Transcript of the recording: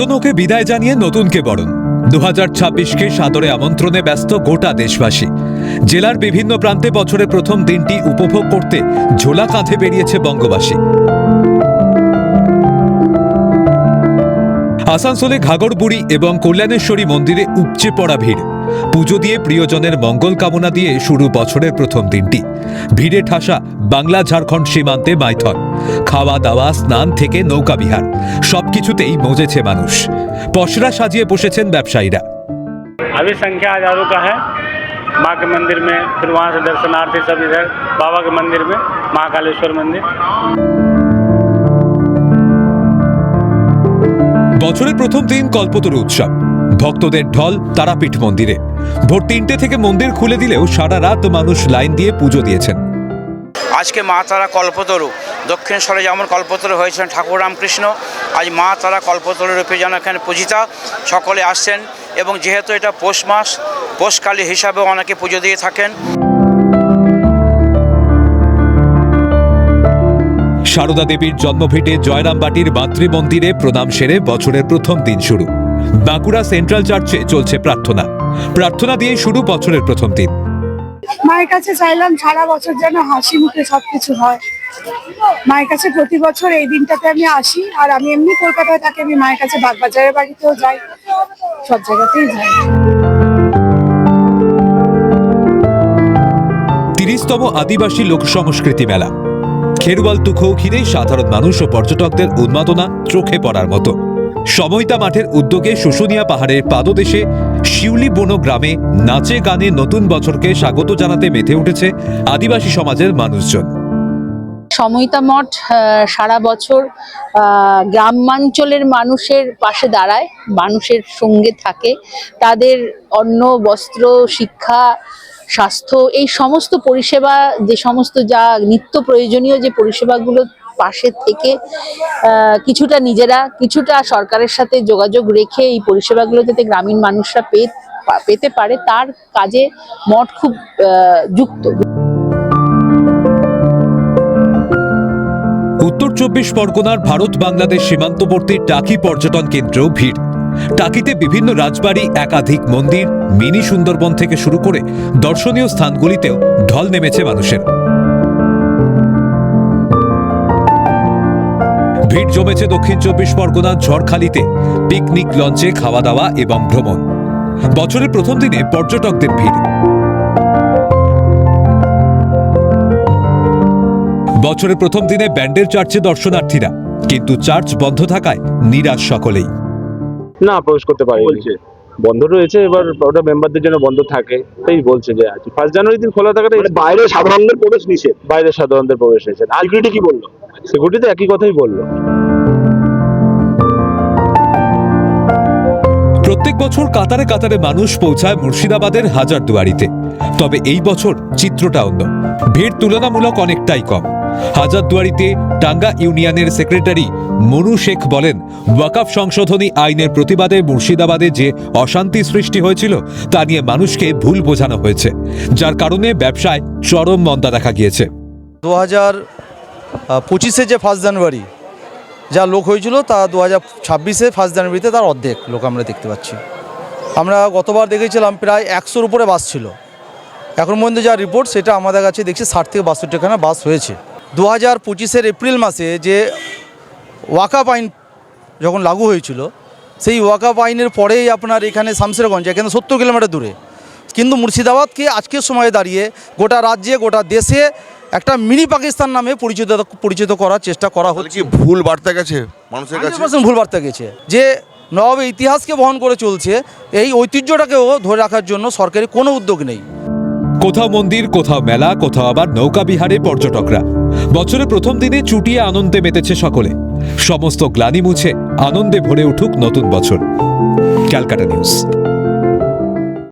পুরনোকে বিদায় জানিয়ে নতুনকে বরণ। দু হাজার ছাব্বিশকে সাদরে আমন্ত্রণে ব্যস্ত গোটা দেশবাসী। জেলার বিভিন্ন প্রান্তে বছরের প্রথম দিনটি উপভোগ করতে ঝোলা কাঁধে বেরিয়েছে বঙ্গবাসী। আসানসোলে ঘাগরবুড়ি এবং কল্যাণেশ্বরী মন্দিরে উপচে পড়া ভিড়। পুজো দিয়ে প্রিয়জনের মঙ্গল কামনা দিয়ে শুরু বছরের প্রথম দিনটি ভিড়ে ঠাসা বাংলা ঝাড়খণ্ড সীমান্তে মাইথন খাওয়া দাওয়া স্নান থেকে নৌকা বিহার সবকিছুতেই মজেছে মানুষ পশরা সাজিয়ে বসেছেন ব্যবসায়ীরা अभी संख्या हजारों का है माँ के मंदिर में फिर वहाँ से दर्शनार्थी सब इधर बाबा के मंदिर में महाकालेश्वर मंदिर বছরের প্রথম দিন কল্পতরু উৎসব ভক্তদের ঢল তারাপীঠ মন্দিরে। ভোর তিনটে থেকে মন্দির খুলে দিলেও সারা রাত মানুষ লাইন দিয়ে পুজো দিয়েছেন। আজকে মা তারা কল্পতরু। দক্ষিণেশ্বরে যেমন কল্পতরু হয়েছেন ঠাকুর রামকৃষ্ণ আজ মা তারা কল্পতরু রূপে যেন এখানে পূজিতা সকলে আসছেন এবং যেহেতু এটা পৌষ মাস পৌষকালী হিসাবেও অনেকে পুজো দিয়ে থাকেন। সারদা দেবীর জন্মভিটে জয়রামবাটির মাতৃ মন্দিরে প্রণাম সেরে বছরের প্রথম দিন শুরু। বাঁকুড়া সেন্ট্রাল চার্চে চলছে প্রার্থনা। প্রার্থনা দিয়েই শুরু বছরের প্রথম দিন। মায়ের কাছে চাইলাম সারা বছর যেন হাসি মুখে সবকিছু হয়। মায়ের কাছে প্রতি বছর এই দিনটাতে আমি আসি আর আমি এমনি কলকাতায় থাকি আমি মায়ের কাছে বাগবাজারের বাড়িতেও যাই। সব জায়গাতেই যাই। তিরিশতম আদিবাসী লোক সংস্কৃতি মেলা। খেরুয়াল তুখো ঘিরে সাধারণ মানুষ ও পর্যটকদের উন্মাদনা চোখে পড়ার মতো। সময়তা মাঠের উদ্যোগে শুশুনিয়া পাহাড়ের পাদদেশে শিউলি বনো গ্রামে নাচে গানে নতুন বছরকে স্বাগত জানাতে মেতে উঠেছে আদিবাসী সমাজের মানুষজন। সময়তা মঠ সারা বছর গ্রামাঞ্চলের মানুষের পাশে দাঁড়ায়, মানুষের সঙ্গে থাকে, তাদের অন্ন, বস্ত্র, শিক্ষা, স্বাস্থ্য, এই সমস্ত পরিষেবা, যে সমস্ত যা নিত্য প্রয়োজনীয় যে পরিষেবাগুলো পাশে থেকে কিছুটা নিজেরা, কিছুটা সরকারের সাথে যোগাযোগ রেখে এই পরিষেবাগুলো যাতে গ্রামীণ মানুষরা পেয়ে পেতে পারে, তার কাজে মঠ খুব যুক্ত। উত্তর চব্বিশ পরগনার ভারত বাংলাদেশ সীমান্তবর্তী টাকি পর্যটন কেন্দ্রেও ভিড়। টাকিতে বিভিন্ন রাজবাড়ি, একাধিক মন্দির, মিনি সুন্দরবন থেকে শুরু করে দর্শনীয় স্থানগুলিতেও ঢল নেমেছে মানুষের। ভিড় জমেছে দক্ষিণ চব্বিশ পরগনার ঝড়খালিতে পিকনিক লঞ্চে খাওয়া দাওয়া এবং ভ্রমণ। বছরের প্রথম দিনে পর্যটকদের ভিড়। বছরের প্রথম দিনে ব্যান্ডের চার্চে দর্শনার্থীরা কিন্তু চার্চ বন্ধ থাকায় নিরাশ সকলেই। না প্রবেশ করতে পারি বলছে? বন্ধ রয়েছে এবার ওটা মেম্বারদের জন্য বন্ধ থাকে। তাই বলছে যে ফার্স্ট জানুয়ারি দিন খোলা থাকাটা মানে বাইরে সাধারণদের প্রবেশ নিষেধ। বাইরে সাধারণদের প্রবেশ হয়েছে আর কি বলল? সিকিউরিটি তো একই কথাই বলল। প্রত্যেক বছর কাতারে কাতারে মানুষ পৌঁছায় মুর্শিদাবাদের হাজারদুয়ারিতে। তবে এই বছর চিত্রটা অন্য। ভিড় তুলনামূলক অনেকটাই কম। হাজারদুয়ারিতে টাঙ্গা ইউনিয়নের সেক্রেটারি মনু শেখ বলেন ওয়াকাফ সংশোধনী আইনের প্রতিবাদে মুর্শিদাবাদে যে অশান্তি সৃষ্টি হয়েছিল তা নিয়ে মানুষকে ভুল বোঝানো হয়েছে। যার কারণে ব্যবসায় চরম মন্দা দেখা গিয়েছে। দু হাজার পঁচিশে যে ফার্স্ট জানুয়ারি, যা লোক হয়েছিল তা দু হাজার ছাব্বিশে ফার্স্ট জানুয়ারিতে তার অর্ধেক লোক আমরা দেখতে পাচ্ছি। আমরা গতবার দেখেছিলাম প্রায় একশোর উপরে বাস ছিল। এখন পর্যন্ত যা রিপোর্ট সেটা আমাদের কাছে দেখছি ষাট থেকে বাষট্টিখানা বাস হয়েছে। দু হাজার পঁচিশের এপ্রিল মাসে যে ওয়াকাপ আইন যখন লাগু হয়েছিল, সেই ওয়াকাপ আইনের পরেই আপনার এখানে শামসেরগঞ্জ, এখানে সত্তর কিলোমিটার দূরে। কিন্তু মুর্শিদাবাদকে আজকের সময়ে দাঁড়িয়ে গোটা রাজ্যে, গোটা দেশে একটা মিনি পাকিস্তান নামে পরিচিত পরিচিত করার চেষ্টা করা হচ্ছে। ভুল বার্তা গেছে মানুষের কাছে? ভুল বার্তা গেছে। যে নবাবের ইতিহাসকে বহন করে চলছে এই ঐতিহ্যটাকেও ধরে রাখার জন্য সরকারি কোনো উদ্যোগ নেই। কোথাও মন্দির কোথাও মেলা কোথাও আবার নৌকা বিহারে পর্যটকরা। বছরের প্রথম দিনে চুটিয়ে আনন্দে মেতেছে সকলে। সমস্ত গ্লানি মুছে আনন্দে ভরে উঠুক নতুন বছর। Calcutta news.